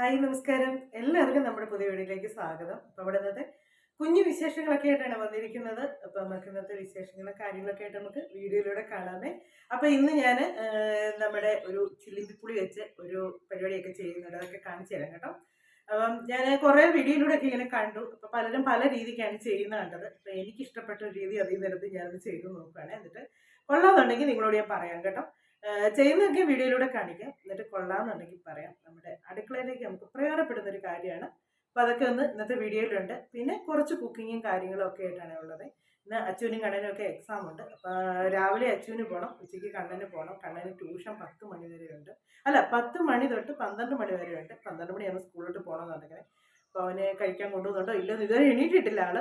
Hi നമസ്കാരം. എല്ലാവർക്കും നമ്മുടെ പുതിയ വീഡിയോയിലേക്ക് സ്വാഗതം. അപ്പോൾ ഇവിടെ ഇന്നത്തെ കുഞ്ഞു വിശേഷങ്ങളൊക്കെ ആയിട്ടാണ് വന്നിരിക്കുന്നത്. അപ്പോൾ നമുക്ക് ഇന്നത്തെ വിശേഷങ്ങളും കാര്യങ്ങളൊക്കെ ആയിട്ട് നമുക്ക് വീഡിയോയിലൂടെ കാണാമേ. അപ്പോൾ ഇന്ന് ഞാൻ നമ്മുടെ ഒരു ചില്ലിമ്പിപ്പുളി വെച്ച് ഒരു പരിപാടിയൊക്കെ ചെയ്യുന്നുണ്ട്. അതൊക്കെ കാണിച്ചു തരാം കേട്ടോ. അപ്പം ഞാൻ കുറേ വീഡിയോയിലൂടെ ഒക്കെ ഇങ്ങനെ കണ്ടു. അപ്പോൾ പലരും പല രീതിക്കാണ് ചെയ്യുന്ന കണ്ടത്. അപ്പോൾ എനിക്ക് ഇഷ്ടപ്പെട്ട ഒരു രീതി അതിൽ നിന്നെടുത്ത് ഞാനത് ചെയ്തു നോക്കുകയാണ് എന്നിട്ട് കൊള്ളാന്നുണ്ടെങ്കിൽ നിങ്ങളോട് ഞാൻ പറയാം കേട്ടോ. ചെയ്യുന്നതൊക്കെ വീഡിയോയിലൂടെ കാണിക്കാം. എന്നിട്ട് കൊള്ളാമെന്നുണ്ടെങ്കിൽ പറയാം. നമ്മുടെ അടുക്കളയിലേക്ക് നമുക്ക് പ്രയോജനപ്പെടുന്ന ഒരു കാര്യമാണ്. അപ്പോൾ അതൊക്കെ ഒന്ന് ഇന്നത്തെ വീഡിയോയിലുണ്ട്. പിന്നെ കുറച്ച് കുക്കിങ്ങും കാര്യങ്ങളും ഒക്കെ ആയിട്ടാണ് ഉള്ളത്. ഇന്ന് അച്ഛനും കണ്ണനും ഒക്കെ എക്സാം ഉണ്ട്. അപ്പോൾ രാവിലെ അച്ഛന് പോകണം ഉച്ചയ്ക്ക് കണ്ണന് പോകണം കണ്ണന് ട്യൂഷൻ പത്ത് മണി വരെ ഉണ്ട്. അല്ല പത്ത് മണി തൊട്ട് പന്ത്രണ്ട് മണി വരെ ഉണ്ട്. പന്ത്രണ്ട് മണിയാണ് സ്കൂളിലോട്ട് പോകണമെന്നുണ്ടെങ്കിൽ അപ്പോൾ അവനെ കഴിക്കാൻ കൊണ്ടുവന്നുണ്ടോ? ഇല്ലെന്ന് ഇതുവരെ എണീറ്റിട്ടില്ല ആൾ.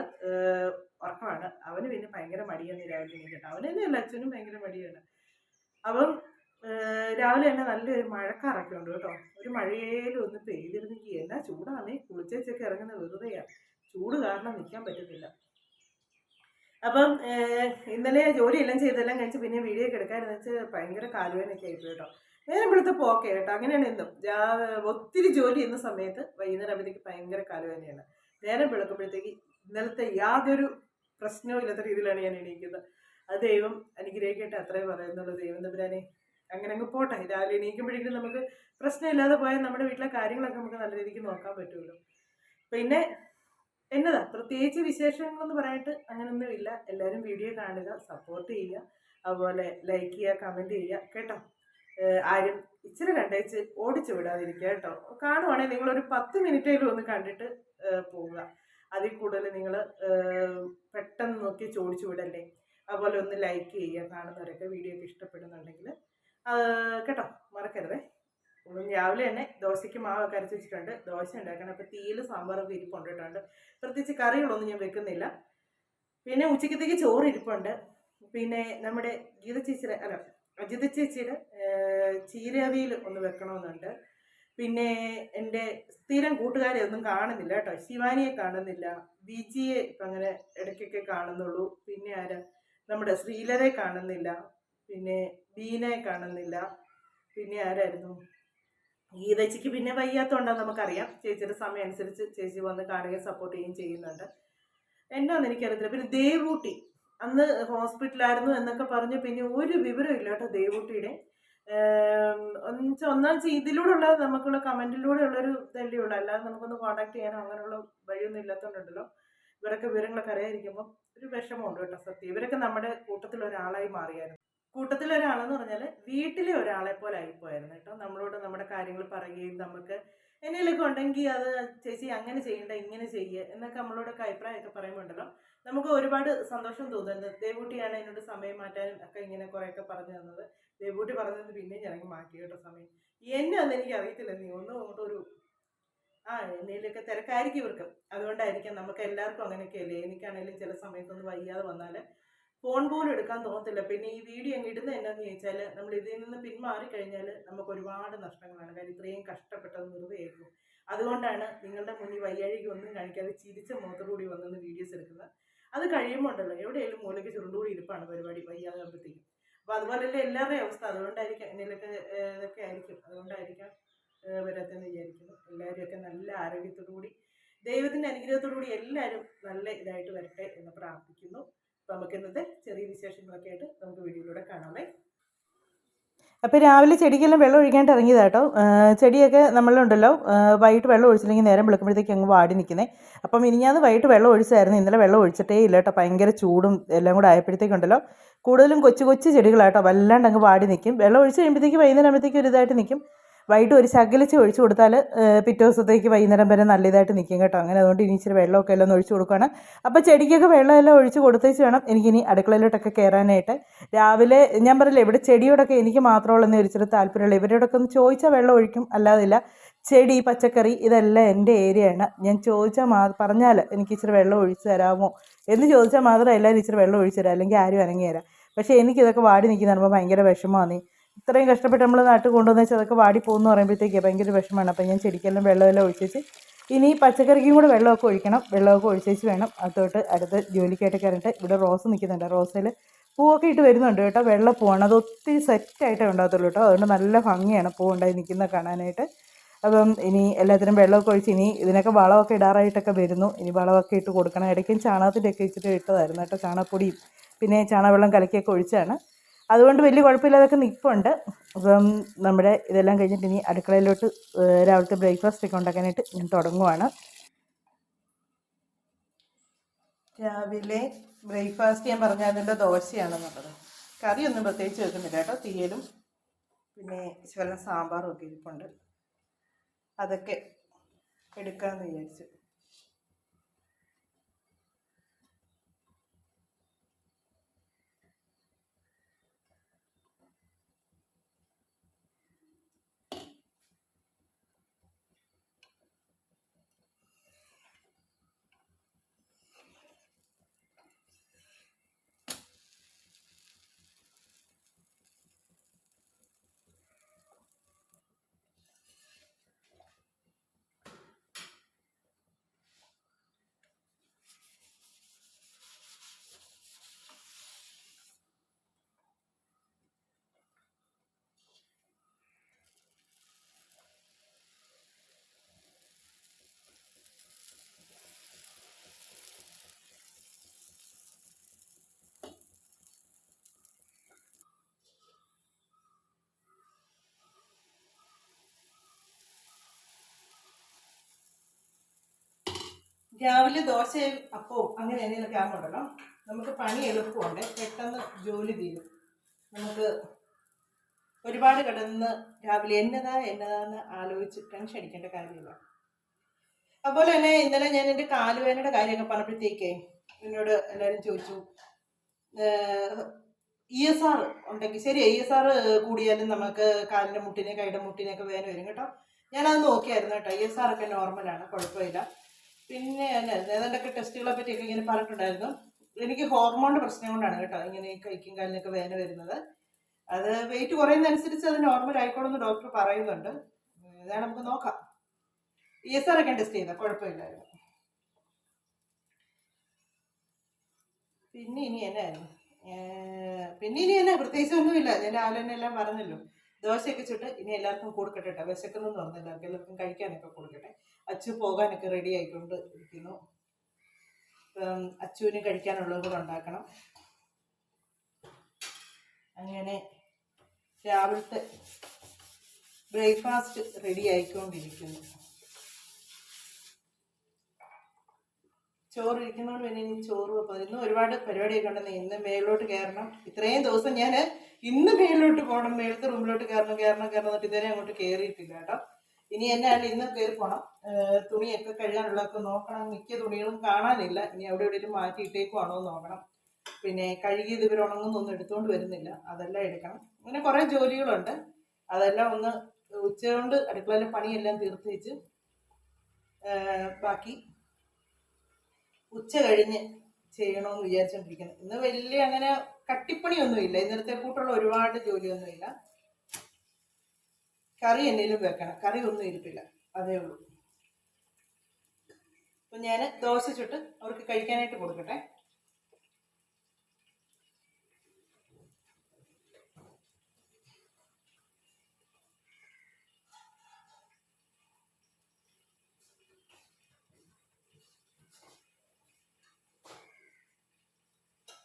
ഉറക്കമാണ്. അവന് പിന്നെ ഭയങ്കര മടിയാണ് രാവിലെ എണീറ്റിട്ട് അവന് അല്ല അച്ഛനും ഭയങ്കര മടിയാണ്. അപ്പം രാവിലെ തന്നെ നല്ലൊരു മഴക്കാറൊക്കെ ഉണ്ട് കേട്ടോ. ഒരു മഴയേലും ഒന്ന് പെയ്തിരുന്നെങ്കിൽ എന്നാ ചൂടാണ് കുളിച്ചേച്ചൊക്കെ ഇറങ്ങുന്ന വെറുതെയാ. ചൂട് കാരണം നിൽക്കാൻ പറ്റുന്നില്ല അപ്പം ഇന്നലെ ജോലിയെല്ലാം ചെയ്തെല്ലാം കഴിച്ച് പിന്നെ വീഡിയോ ഒക്കെ എടുക്കാമെന്ന് വെച്ചാൽ ഭയങ്കര കാലുവേനൊക്കെ ആയിപ്പോയി കേട്ടോ. നേരം ഇവിടുത്തെ പോക്കെ കേട്ടോ. അങ്ങനെയാണ് എന്നും ഒത്തിരി ജോലി ചെയ്യുന്ന സമയത്ത് വൈകുന്നേരം ആകുമ്പോഴത്തേക്ക് ഭയങ്കര കാലുവേനയാണ് നേരം വെളുക്കുമ്പോഴത്തേക്ക് ഇന്നലത്തെ യാതൊരു പ്രശ്നവും ഇല്ലാത്ത രീതിയിലാണ് ഞാൻ എണീക്കുന്നത്. അത് ദൈവം അനുഗ്രഹിക്കട്ടെ അത്രേ പറയുന്നുള്ളൂ ദൈവം. തമ്പുരാനെ അങ്ങനെ അങ്ങ് പോട്ടെ. രാവിലെ എണീക്കുമ്പോഴേക്കും നമുക്ക് പ്രശ്നമില്ലാതെ പോയാൽ നമ്മുടെ വീട്ടിലെ കാര്യങ്ങളൊക്കെ നമുക്ക് നല്ല രീതിക്ക് നോക്കാൻ പറ്റുമല്ലോ. പിന്നെ എന്നതാ പ്രത്യേകിച്ച് വിശേഷങ്ങളൊന്നും പറയാനായിട്ട് അങ്ങനൊന്നും ഇല്ല എല്ലാവരും വീഡിയോ കാണുക സപ്പോർട്ട് ചെയ്യുക അതുപോലെ ലൈക്ക് ചെയ്യുക കമന്റ് ചെയ്യുക കേട്ടോ? ആരും ഇച്ചിരി കണ്ടേച്ച് ഓടിച്ചു വിടാതിരിക്കുക കേട്ടോ. കാണുവാണെങ്കിൽ നിങ്ങളൊരു പത്ത് മിനിറ്റേലും ഒന്ന് കണ്ടിട്ട് പോവുക. അതിൽ കൂടുതൽ നിങ്ങൾ പെട്ടെന്ന് നോക്കി ചോദിച്ചു വിടല്ലേ? അതുപോലെ ഒന്ന് ലൈക്ക് ചെയ്യുക കാണുന്നവരൊക്കെ വീഡിയോ ഒക്കെ ഇഷ്ടപ്പെടുന്നുണ്ടെങ്കിൽ കേട്ടോ മറക്കരുതേ. രാവിലെ തന്നെ ദോശയ്ക്ക് മാവൊക്കെ അരച്ച് വെച്ചിട്ടുണ്ട്. ദോശ ഉണ്ടാക്കണം. അപ്പോൾ തീയിൽ സാമ്പാറൊക്കെ ഇരിപ്പുണ്ടിട്ടുണ്ട് പ്രത്യേകിച്ച് കറികളൊന്നും ഞാൻ വെക്കുന്നില്ല. പിന്നെ ഉച്ചക്കത്തേക്ക് ചോറ് ഇരിപ്പുണ്ട്. പിന്നെ നമ്മുടെ ഗീത ചേച്ചിയുടെ അല്ല അജിത ചേച്ചിയുടെ ചീരവിയിൽ ഒന്ന് വെക്കണമെന്നുണ്ട്. പിന്നെ എന്റെ സ്ഥിരം കൂട്ടുകാരെ ഒന്നും കാണുന്നില്ല കേട്ടോ. ശിവാനിയെ കാണുന്നില്ല. ബിജിയെ ഇപ്പം അങ്ങനെ ഇടയ്ക്കൊക്കെ കാണുന്നുള്ളൂ. പിന്നെ ആരാ? നമ്മുടെ ശ്രീലരെ കാണുന്നില്ല. പിന്നെ ബീനയെ കാണുന്നില്ല. പിന്നെ ആരായിരുന്നു? ഗീതച്ചിക്ക് പിന്നെ വയ്യാത്തോണ്ടാന്ന് നമുക്കറിയാം. ചേച്ചിയുടെ സമയം അനുസരിച്ച് ചേച്ചി വന്ന് കാണുകയും സപ്പോർട്ട് ചെയ്യുകയും ചെയ്യുന്നുണ്ട്. എന്നാന്ന് എനിക്കറിയത്തില്ല. പിന്നെ ദേവൂട്ടി. അന്ന് ഹോസ്പിറ്റലായിരുന്നു എന്നൊക്കെ പറഞ്ഞ് പിന്നെ ഒരു വിവരം ഇല്ല കേട്ടോ ദേവൂട്ടിയുടെ. ഒന്ന് ഒന്നാം വെച്ചാൽ ഇതിലൂടെ ഉള്ള നമുക്കുള്ള കമന്റിലൂടെ ഉള്ളൊരു ഇതല്ലേ ഉള്ളൂ. അല്ലാതെ നമുക്കൊന്ന് കോൺടാക്ട് ചെയ്യാനോ അങ്ങനെയുള്ള വഴിയൊന്നും ഇല്ലാത്തതുകൊണ്ടല്ലോ ഇവരൊക്കെ വിവരങ്ങളൊക്കെ അറിയാതിരിക്കുമ്പോൾ ഒരു വിഷമമുണ്ട് കേട്ടോ സത്യം. ഇവരൊക്കെ നമ്മുടെ കൂട്ടത്തിൽ ഒരാളായി മാറിയായിരുന്നു. കൂട്ടത്തിൽ ഒരാളെന്ന് പറഞ്ഞാൽ വീട്ടിലെ ഒരാളെ പോലെ ആയിപ്പോയായിരുന്നു കേട്ടോ. നമ്മളോട് നമ്മുടെ കാര്യങ്ങൾ പറയുകയും നമുക്ക് എന്തെങ്കിലുമൊക്കെ ഉണ്ടെങ്കിൽ അത് ചേച്ചി അങ്ങനെ ചെയ്യണ്ട ഇങ്ങനെ ചെയ്യുക എന്നൊക്കെ നമ്മളോടൊക്കെ അഭിപ്രായമൊക്കെ പറയുമ്പോൾ ഉണ്ടല്ലോ നമുക്ക് ഒരുപാട് സന്തോഷം തോന്നുന്നത് ദേവൂട്ടിയാണ് എന്നോട് സമയം മാറ്റാനും ഒക്കെ ഇങ്ങനെ കുറേയൊക്കെ പറഞ്ഞു തന്നത്. ദേവൂട്ടി പറഞ്ഞത് പിന്നെയും ഞാൻ മാറ്റി കേട്ടോ സമയം. എന്നെ എനിക്ക് അറിയത്തില്ല നീ ഒന്നും അങ്ങോട്ട് ഒരു ആ എന്നതിലൊക്കെ തിരക്കായിരിക്കും ഇവർക്ക്. അതുകൊണ്ടായിരിക്കാം നമുക്ക് എല്ലാവർക്കും അങ്ങനെയൊക്കെയല്ലേ? എനിക്കാണെങ്കിലും ചില സമയത്തൊന്നും വയ്യാതെ വന്നാൽ ഫോൺ പോലും എടുക്കാൻ തോന്നത്തില്ല. പിന്നെ ഈ വീഡിയോ അങ്ങ് ഇടുന്ന എന്നാന്ന് ചോദിച്ചാൽ നമ്മൾ ഇതിൽ നിന്ന് പിന്മാറി കഴിഞ്ഞാൽ നമുക്ക് ഒരുപാട് നഷ്ടങ്ങളാണ്. കാര്യം ഇത്രയും കഷ്ടപ്പെട്ടത് വെറുതെ ആയിരുന്നു. അതുകൊണ്ടാണ് നിങ്ങളുടെ മുന്നിൽ വയ്യാഴിക്ക് ഒന്നും കാണിക്കാതെ ചിരിച്ച മുഖത്തോടുകൂടി വന്നെന്ന് വീഡിയോസ് എടുക്കുന്നത്. അത് കഴിയുമ്പോൾ ഉണ്ടല്ലോ എവിടെയെങ്കിലും മൂലയ്ക്ക് ചുരുണ്ടുകൂടി ഇരിപ്പാണ് പരിപാടി വയ്യാതെ ആകുമ്പോഴത്തേക്കും അപ്പോൾ അതുപോലെയല്ലേ എല്ലാവരുടെയും അവസ്ഥ. അതുകൊണ്ടായിരിക്കാം എന്തെങ്കിലുമൊക്കെ ഏഹ്, ഇതൊക്കെ ആയിരിക്കും. അതുകൊണ്ടായിരിക്കാം വരാത്തെന്ന് വിചാരിക്കുന്നു. എല്ലാവരും ഒക്കെ നല്ല ആരോഗ്യത്തോടു കൂടി ദൈവത്തിന്റെ അനുഗ്രഹത്തോടു കൂടി എല്ലാവരും നല്ല ഇതായിട്ട് വരട്ടെ എന്ന് പ്രാർത്ഥിക്കുന്നു. അപ്പം നമുക്ക് ഇന്നത്തെ ചെറിയ വിശേഷങ്ങളൊക്കെ ആയിട്ട് നമുക്ക് വീഡിയോയിലൂടെ കാണാമേ. അപ്പോൾ രാവിലെ ചെടിക്കെല്ലാം വെള്ളം ഒഴിക്കാണ്ട് ഇറങ്ങിയതാട്ടോ ചെടിയൊക്കെ നമ്മളുണ്ടല്ലോ വൈകിട്ട് വെള്ളം ഒഴിച്ചില്ലെങ്കിൽ നേരം വെളുക്കുമ്പോഴത്തേക്ക് അങ്ങ് വാടി നിൽക്കുന്നത് അപ്പം ഇനിയാന്ന് വൈകിട്ട് വെള്ളം ഒഴിച്ചായിരുന്നു. ഇന്നലെ വെള്ളം ഒഴിച്ചിട്ടേ ഇല്ല കേട്ടോ. ഭയങ്കര ചൂടും എല്ലാം കൂടെ ആയപ്പോഴത്തേക്കുണ്ടല്ലോ കൂടുതലും കൊച്ചു കൊച്ചു ചെടികളാട്ടോ വല്ലാണ്ട് അങ്ങ് വാടി നിൽക്കും. വെള്ളം ഒഴിച്ച് കഴിയുമ്പോഴത്തേക്ക് വൈകുന്നേരം ആകുമ്പോഴത്തേക്കും ഒരു ഇതായിട്ട് നിൽക്കും. വൈകിട്ട് ഒരു ശകലിച്ച് ഒഴിച്ചു കൊടുത്താൽ പിറ്റേ ദിവസത്തേക്ക് വൈകുന്നേരം വരെ നല്ല ഇതായിട്ട് നിൽക്കും കേട്ടോ. അങ്ങനെ അതുകൊണ്ട് ഇനി ഇച്ചിരി വെള്ളമൊക്കെ എല്ലാം ഒഴിച്ചു കൊടുക്കുകയാണ്. അപ്പോൾ ചെടിക്കൊക്കെ വെള്ളമെല്ലാം ഒഴിച്ച് കൊടുത്തേച്ച് വേണം എനിക്കിനി അടുക്കളയിലോട്ടൊക്കെ കയറാനായിട്ട് രാവിലെ ഞാൻ പറയില്ല ഇവിടെ ചെടിയോടൊക്കെ എനിക്ക് മാത്രമുള്ളതെന്ന് ഒരിച്ചിരി താല്പര്യമുള്ള. ഇവരോടൊക്കെ ഒന്ന് ചോദിച്ചാൽ വെള്ളം ഒഴിക്കും അല്ലാതില്ല. ചെടി പച്ചക്കറി ഇതെല്ലാം എന്റെ ഏരിയയാണ്. ഞാൻ ചോദിച്ചാൽ മാ പറഞ്ഞാൽ എനിക്ക് ഇച്ചിരി വെള്ളം ഒഴിച്ചു തരാമോ എന്ന് ചോദിച്ചാൽ മാത്രം എല്ലാവരും ഇച്ചിരി വെള്ളം ഒഴിച്ചു തരാം. അല്ലെങ്കിൽ ആരും ഇറങ്ങി തരാം. പക്ഷേ എനിക്കിതൊക്കെ വാടി നിൽക്കുന്ന പറയുമ്പോൾ ഭയങ്കര വിഷമമാണ്. ഇത്രയും കഷ്ടപ്പെട്ട് നമ്മൾ നട്ട് കൊണ്ടുവന്ന് വെച്ചാൽ അതൊക്കെ വാടി പോകുന്നു പറയുമ്പോഴത്തേക്ക് ഭയങ്കര വിഷമമാണ്. അപ്പോൾ ഞാൻ ചെടിക്കെല്ലാം വെള്ളമെല്ലാം ഒഴിച്ചേച്ച് ഇനി പച്ചക്കറിക്കും കൂടെ വെള്ളമൊക്കെ ഒഴിക്കണം. വെള്ളമൊക്കെ ഒഴിച്ചേച്ച് വേണം. അതോട്ട് അടുത്ത ജോലിക്കായിട്ട് കയറിയിട്ട് ഇവിടെ റോസ് നിൽക്കുന്നുണ്ട്. റോസിൽ പൂവൊക്കെ ഇട്ട് വരുന്നുണ്ട് കേട്ടോ. വെള്ള പൂവാണ്. അത് ഒത്തിരി സെറ്റായിട്ടേ ഉണ്ടാകത്തുള്ളൂ കേട്ടോ. അതുകൊണ്ട് നല്ല ഭംഗിയാണ് പൂ ഉണ്ടായി നിൽക്കുന്നത് കാണാനായിട്ട്. അപ്പം ഇനി എല്ലാത്തിനും വെള്ളമൊക്കെ ഒഴിച്ച് ഇനി ഇതിനൊക്കെ വളമൊക്കെ ഇടാറായിട്ടൊക്കെ വരുന്നു. ഇനി വളമൊക്കെ ഇട്ട് കൊടുക്കണം. ഇടയ്ക്കും ചാണകത്തിന്റെയൊക്കെ ഇച്ചിട്ട് ഇട്ടതായിരുന്നു കേട്ടോ. ചാണകപ്പൊടിയും പിന്നെ ചാണകവെള്ളം കലക്കിയൊക്കെ ഒഴിച്ചാണ്. അതുകൊണ്ട് വലിയ കുഴപ്പമില്ലാതൊക്കെ നിൽപ്പുണ്ട് അപ്പം നമ്മുടെ ഇതെല്ലാം കഴിഞ്ഞിട്ട് ഇനി അടുക്കളയിലോട്ട് രാവിലത്തെ ബ്രേക്ക്ഫാസ്റ്റ് ഒക്കെ ഉണ്ടാക്കാനായിട്ട് ഞാൻ തുടങ്ങുവാണ്. രാവിലെ ബ്രേക്ക്ഫാസ്റ്റ് ഞാൻ പറഞ്ഞതിന്റെ ദോശയാണെന്നുള്ളത്. കറിയൊന്നും പ്രത്യേകിച്ച് വെക്കുന്നില്ല കേട്ടോ. തീയലും പിന്നെ ശകലം സാമ്പാറും ഒക്കെ ഇരിപ്പുണ്ട്. അതൊക്കെ എടുക്കാമെന്ന് വിചാരിച്ചു. രാവിലെ ദോശയും അപ്പവും അങ്ങനെ എന്തെങ്കിലുമൊക്കെ ആകുമ്പോണ്ടല്ലോ നമുക്ക് പണി എളുപ്പമുണ്ട്. പെട്ടെന്ന് ജോലി തീരും. നമുക്ക് ഒരുപാട് കിടന്ന് രാവിലെ എന്നതാ എന്നതാന്ന് ആലോചിച്ച് ടെൻഷൻ അടിക്കേണ്ട കാര്യമില്ല. അതുപോലെ തന്നെ ഇന്നലെ ഞാൻ എന്റെ കാലുവേനയുടെ കാര്യമൊക്കെ പറഞ്ഞപ്പോഴത്തേക്കേ എന്നോട് എല്ലാവരും ചോദിച്ചു ഇ എസ് ആർ ഉണ്ടെങ്കിൽ ശരി ഇ എസ് ആർ കൂടിയാലും നമുക്ക് കാലിന്റെ മുട്ടിനെ കൈയുടെ മുട്ടിനെയൊക്കെ വേദന വരും കേട്ടോ. ഞാനത് നോക്കിയായിരുന്നു കേട്ടോ. ഇ എസ് ആർ ഒക്കെ നോർമലാണ് കുഴപ്പമില്ല. പിന്നെ ഏതാണ്ടൊക്കെ ടെസ്റ്റുകളെ പറ്റിയൊക്കെ ഇങ്ങനെ പറഞ്ഞിട്ടുണ്ടായിരുന്നു. എനിക്ക് ഹോർമോണിന്റെ പ്രശ്നം കൊണ്ടാണ് കേട്ടോ ഇങ്ങനെ കൈക്കും കാലിനൊക്കെ വേദന വരുന്നത്. അത് വെയിറ്റ് കുറയുന്നതനുസരിച്ച് അത് നോർമൽ ആയിക്കോളും എന്ന് ഡോക്ടർ പറയുന്നുണ്ട്. ഇതാണ് നമുക്ക് നോക്കാം. ഇ എസ് ആർ ഒക്കെ ടെസ്റ്റ് ചെയ്താൽ കുഴപ്പമില്ലായിരുന്നു. പിന്നെ ഇനി എന്നായിരുന്നു? പിന്നെ ഇനി എന്നാ? പ്രത്യേകിച്ച് ഒന്നുമില്ല. ഞാൻ തന്നെ എല്ലാം പറഞ്ഞല്ലോ. ദോശയൊക്കെ ചുട്ട് ഇനി എല്ലാവർക്കും കൊടുക്കട്ടെ കേട്ടോ വിശക്കുന്നു തോന്നുന്നു എല്ലാവർക്കും എല്ലാവർക്കും കഴിക്കാനൊക്കെ കൊടുക്കട്ടെ. അച്ചു പോകാനൊക്കെ റെഡി ആയിക്കൊണ്ട് ഇരിക്കുന്നു. അച്ചുവിന് കഴിക്കാനുള്ളത് കൂടെ ഉണ്ടാക്കണം. അങ്ങനെ രാവിലത്തെ ബ്രേക്ക്ഫാസ്റ്റ് റെഡി ആയിക്കൊണ്ടിരിക്കുന്നു. ചോറ് ഇരിക്കുന്നതുകൊണ്ട് പിന്നെ ഇനി ചോറ് ഇന്ന് ഒരുപാട് പരിപാടിയൊക്കെ ഉണ്ടെന്ന് ഇന്ന് മേളിലോട്ട് കയറണം. ഇത്രയും ദിവസം ഞാൻ ഇന്ന് മേളിലോട്ട് പോകണം. മേളത്തെ റൂമിലോട്ട് കയറണം കയറണം കയറണം എന്നിട്ട് ഇതുവരെ അങ്ങോട്ട് കയറിയിട്ടില്ല കേട്ടോ. ഇനി എന്നാണ് ഇന്ന് കയറി പോകണം തുണിയൊക്കെ കഴുകാനുള്ളതൊക്കെ നോക്കണം. മിക്ക തുണികളും കാണാനില്ല. ഇനി അവിടെ എവിടെയെങ്കിലും മാറ്റി ഇട്ടേക്കുവാണോ എന്ന് നോക്കണം. പിന്നെ കഴുകിയത് ഇവർ ഉണങ്ങുന്നൊന്നും എടുത്തുകൊണ്ട് വരുന്നില്ല. അതെല്ലാം എടുക്കണം. അങ്ങനെ കുറേ ജോലികളുണ്ട്. അതെല്ലാം ഒന്ന് ഉച്ചകൊണ്ട് അടുക്കളയിലെ പണിയെല്ലാം തീർത്ത് വെച്ച് ബാക്കി ഉച്ച കഴിഞ്ഞ് ചെയ്യണമെന്ന് വിചാരിച്ചോണ്ടിരിക്കുന്നു. ഇന്ന് വലിയ അങ്ങനെ കട്ടിപ്പണിയൊന്നുമില്ല. ഇന്നലത്തെ കൂട്ടുള്ള ഒരുപാട് ജോലിയൊന്നുമില്ല. കറി എന്തെങ്കിലും വെക്കണം. കറി ഒന്നും ഇരിപ്പില്ല. അതേ ഉള്ളൂ. അപ്പൊ ഞാൻ ദോശ ചുട്ട് അവർക്ക് കഴിക്കാനായിട്ട് കൊടുക്കട്ടെ.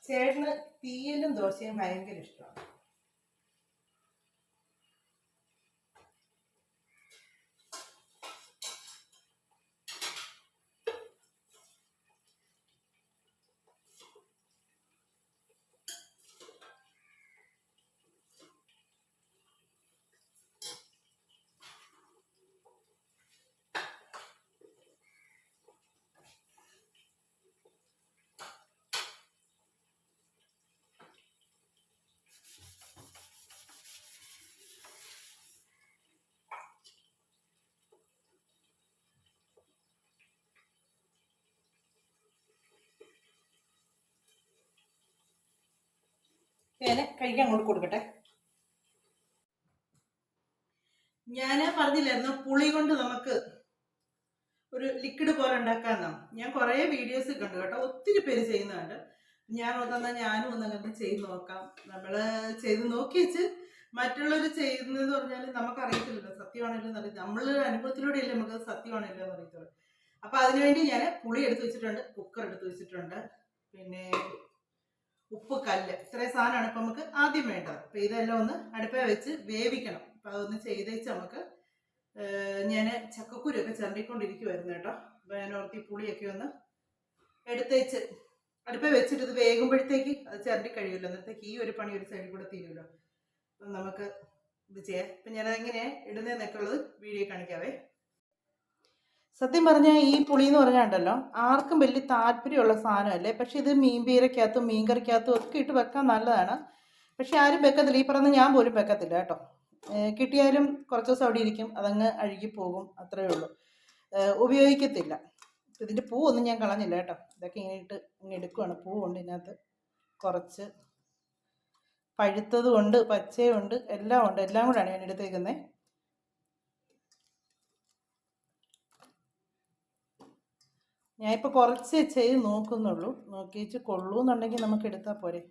ചേട്ടന് തീയലും ദോശയും ഭയങ്കര ഇഷ്ടമാണ്. ഞാൻ കഴിക്കാൻ അങ്ങോട്ട് കൊടുക്കട്ടെ. ഞാൻ പറഞ്ഞില്ലായിരുന്നു പുളി കൊണ്ട് നമുക്ക് ഒരു ലിക്വിഡ് പോലെ ഉണ്ടാക്കാന്നോ. ഞാൻ കുറേ വീഡിയോസ് കണ്ടു കേട്ടോ ഒത്തിരി പേര് ചെയ്യുന്നുണ്ട്. ഞാൻ ഒന്നാ ഞാനും ഒന്ന് അങ്ങനെ ചെയ്ത് നോക്കാം. നമ്മൾ ചെയ്ത് നോക്കി വെച്ച് മറ്റുള്ളവർ ചെയ്യുന്നത് പറഞ്ഞാൽ നമുക്ക് അറിയത്തില്ലല്ലോ സത്യമാണല്ലോ എന്ന് നമ്മളൊരു നമ്മൾ അനുഭവത്തിലൂടെയല്ലേ നമുക്ക് സത്യമാണല്ലോ എന്ന് അറിയത്തുള്ളൂ. അപ്പൊ അതിനുവേണ്ടി ഞാൻ പുളി എടുത്ത് വെച്ചിട്ടുണ്ട് കുക്കർ എടുത്ത് വെച്ചിട്ടുണ്ട്. പിന്നെ ഉപ്പ് കല്ല് ഇത്രയും സാധനമാണ് ഇപ്പൊ നമുക്ക് ആദ്യം വേണ്ടത്. അപ്പൊ ഇതെല്ലാം ഒന്ന് അടുപ്പേ വെച്ച് വേവിക്കണം. അപ്പൊ അതൊന്ന് ചെയ്തേച്ച് നമുക്ക് ഞാൻ ചക്കക്കുരൊക്കെ ചന്തിക്കൊണ്ടിരിക്കുവായിരുന്നു കേട്ടോ. അപ്പൊ ഞാൻ ഓർത്തി പുളിയൊക്കെ ഒന്ന് എടുത്തേച്ച് അടുപ്പേ വെച്ചിട്ട് ഇത് വേകുമ്പോഴത്തേക്ക് അത് ചിരണ്ടി കഴിയുമല്ലോ. അന്നത്തേക്ക് ഈ ഒരു പണി ഒരു സൈഡിൽ കൂടെ തീരുമല്ലോ. അപ്പം നമുക്ക് ഇത് ചെയ്യാം. അപ്പം ഞാനതെങ്ങനെയാണ് ഇടുന്നതെന്നൊക്കെ ഉള്ളത് വീഡിയോ കാണിക്കാവേ. സത്യം പറഞ്ഞാൽ ഈ പുളി എന്ന് പറഞ്ഞാണ്ടല്ലോ ആർക്കും വലിയ താല്പര്യമുള്ള സാധനമല്ലേ? പക്ഷെ ഇത് മീൻ പീരയ്ക്കകത്തും മീൻ കറിക്കകത്തും ഒക്കെ ഇട്ട് വെക്കാൻ നല്ലതാണ്. പക്ഷെ ആരും വെക്കത്തില്ല. ഈ പറഞ്ഞ ഞാൻ പോലും വെക്കത്തില്ല കേട്ടോ. കിട്ടിയാലും കുറച്ച് ദിവസം അവിടെ ഇരിക്കും. അതങ്ങ് അഴുകി പോകും. അത്രയേ ഉള്ളൂ. ഉപയോഗിക്കത്തില്ല. ഇതിന്റെ പൂവൊന്നും ഞാൻ കളഞ്ഞില്ല കേട്ടോ. ഇതൊക്കെ ഇങ്ങനെ ഇട്ട് ഇങ്ങനെ എടുക്കുവാണ്. പൂവുണ്ട് ഇതിനകത്ത്. കുറച്ച് പഴുത്തതുമുണ്ട് പച്ചയുണ്ട് എല്ലാം ഉണ്ട്. എല്ലാം കൂടെയാണ് ഞാൻ എടുത്തേക്കുന്നത് ഞാനിപ്പോൾ കുറച്ച് ചെയ്ത് നോക്കുന്നുള്ളൂ. നോക്കിയിട്ട് കൊള്ളൂ എന്നുണ്ടെങ്കിൽ നമുക്ക് എടുത്താൽ പോരെ.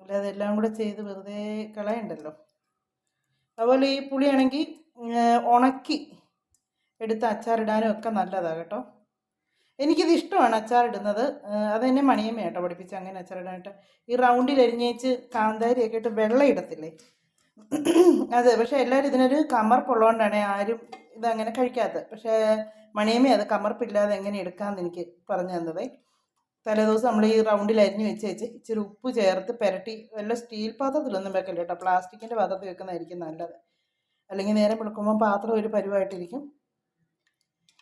അല്ലാതെ എല്ലാം കൂടെ ചെയ്ത് വെറുതെ കളയണ്ടല്ലോ. അതുപോലെ ഈ പുളിയാണെങ്കിൽ ഉണക്കി എടുത്ത് അച്ചാറിടാനും ഒക്കെ നല്ലതാണ് കേട്ടോ. എനിക്കിത് ഇഷ്ടമാണ് അച്ചാറിടുന്നത്. അതെന്നെ മണിയമ്മ കേട്ടോ പഠിപ്പിച്ച്. അങ്ങനെ അച്ചാറിടാനായിട്ട്. ഈ റൗണ്ടിൽ അരിഞ്ഞേച്ച് കാന്താരിയൊക്കെ ഇട്ട് വെള്ളം ഇടത്തില്ലേ? അതെ പക്ഷേ എല്ലാവരും ഇതിനൊരു കമർപ്പുള്ളതുകൊണ്ടാണ് ആരും ഇതങ്ങനെ കഴിക്കാത്തത്. പക്ഷേ മണിയമ്മ അത് കമർപ്പില്ലാതെ എങ്ങനെ എടുക്കാമെന്ന് എനിക്ക് പറഞ്ഞു തന്നതേ. തലേദിവസം നമ്മൾ ഈ റൗണ്ടിൽ അരിഞ്ഞ് വെച്ച് വെച്ച് ഇച്ചിരി ഉപ്പ് ചേർത്ത് പുരട്ടി വല്ല സ്റ്റീൽ പാത്രത്തിലൊന്നും വെക്കല്ല കേട്ടോ. പ്ലാസ്റ്റിക്കിന്റെ പാത്രത്തിൽ വെക്കുന്നതായിരിക്കും നല്ലത്. അല്ലെങ്കിൽ നേരെ വിളിക്കുമ്പോൾ പാത്രം ഒരു പരുവായിട്ടിരിക്കും.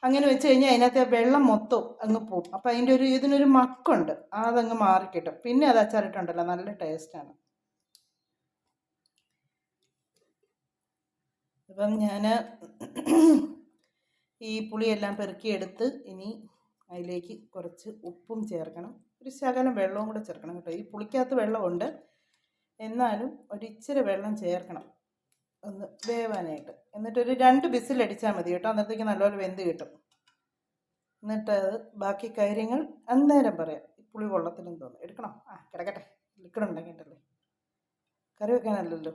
അങ്ങനെ വെച്ച് കഴിഞ്ഞാൽ അതിനകത്ത് വെള്ളം മൊത്തം അങ്ങ് പോവും. അപ്പം അതിന്റെ ഒരു ഇതിനൊരു മക്കുണ്ട്. അതങ്ങ് മാറിക്കിട്ടും. പിന്നെ അത് അച്ചാറിട്ടുണ്ടല്ലോ നല്ല ടേസ്റ്റാണ് അപ്പം ഞാൻ ഈ പുളിയെല്ലാം പെറുക്കിയെടുത്ത് ഇനി അതിലേക്ക് കുറച്ച് ഉപ്പും ചേർക്കണം. ഒരു ശകലം വെള്ളവും കൂടെ ചേർക്കണം കേട്ടോ. ഈ പുളിക്കകത്ത് വെള്ളമുണ്ട്. എന്നാലും ഒരിച്ചിരി വെള്ളം ചേർക്കണം. ഒന്ന് വേവാനായിട്ട്. എന്നിട്ടൊരു രണ്ട് ബിസിലടിച്ചാൽ മതി കേട്ടോ. അന്നേരത്തേക്ക് നല്ലപോലെ വെന്ത് കിട്ടും. എന്നിട്ട് അത് ബാക്കി കാര്യങ്ങൾ അന്നേരം പറയാം. പുളി കൊള്ളത്തിലെന്ന് തോന്നുന്നു എടുക്കണം? ആ കിടക്കട്ടെ. ലിക്വിഡ് ഉണ്ടെങ്കിട്ടല്ലേ കറി വെക്കാനല്ലല്ലോ.